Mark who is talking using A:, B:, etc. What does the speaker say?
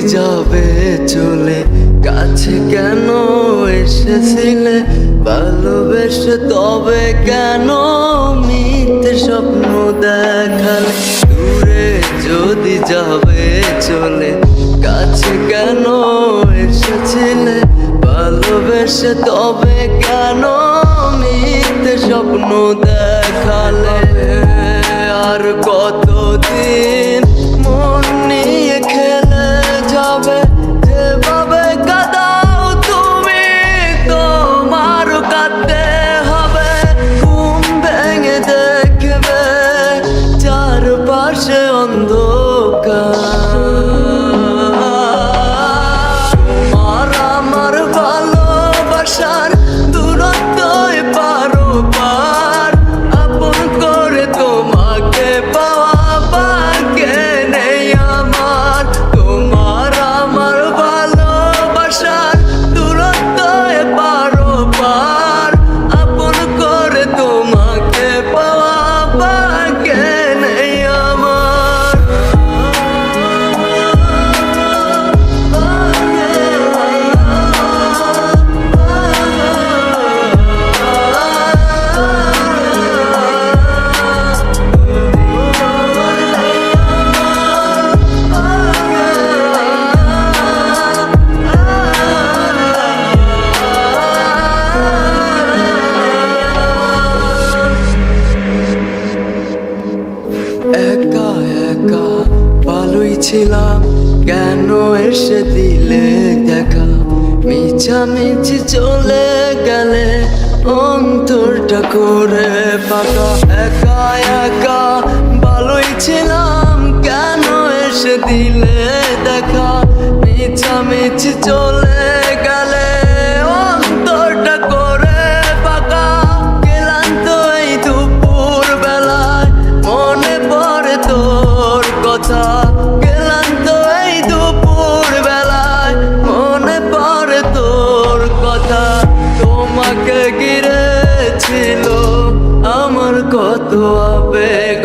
A: যবে চলে, কাছে কেন এসেছিলে? ভালোবেসে তবে কেন মিথ্যে স্বপ্ন দেখালে? দূরে যদি যাবে চলে, কাছে কেন এসেছিলে? ভালোবেসে তবে কেন মিথ্যে স্বপ্ন দেখালে? আর কতদিন মন ছিলাম কেন এসে দিলে দেখা? মিছামিছি চলে গেলে অন্তরটা করে পাকা একা একা ভালোই ছিলাম, কেন এসে দিলে দেখা? মিছামিছি চলে কথা তোমাকে ঘিরে ছিল আমার কত আবেগ